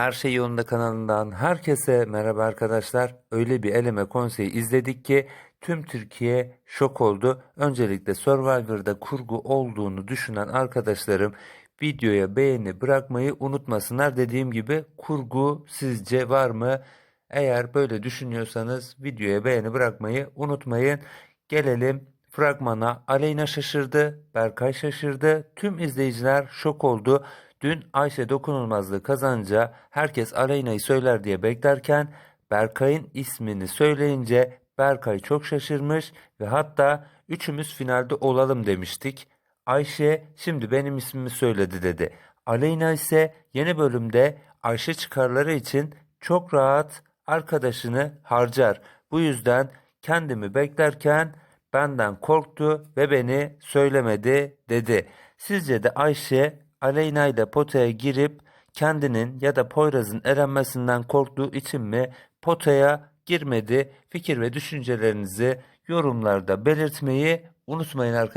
Her Şey Yolunda kanalından herkese merhaba arkadaşlar. Öyle bir eleme konseyi izledik ki tüm Türkiye şok oldu. Öncelikle Survivor'da kurgu olduğunu düşünen arkadaşlarım videoya beğeni bırakmayı unutmasınlar. Dediğim gibi kurgu sizce var mı? Eğer böyle düşünüyorsanız videoya beğeni bırakmayı unutmayın. Gelelim fragmana. Aleyna şaşırdı, Berkay şaşırdı. Tüm izleyiciler şok oldu. Dün Ayşe dokunulmazlığı kazanınca herkes Aleyna'yı söyler diye beklerken Berkay'ın ismini söyleyince Berkay çok şaşırmış ve hatta üçümüz finalde olalım demiştik. Ayşe şimdi benim ismimi söyledi dedi. Aleyna ise yeni bölümde Ayşe çıkarları için çok rahat arkadaşını harcar. Bu yüzden kendimi beklerken benden korktu ve beni söylemedi dedi. Sizce de Ayşe Aleyna ile potaya girip kendinin ya da Poyraz'ın elenmesinden korktuğu için mi potaya girmedi? Fikir ve düşüncelerinizi yorumlarda belirtmeyi unutmayın arkadaşlar.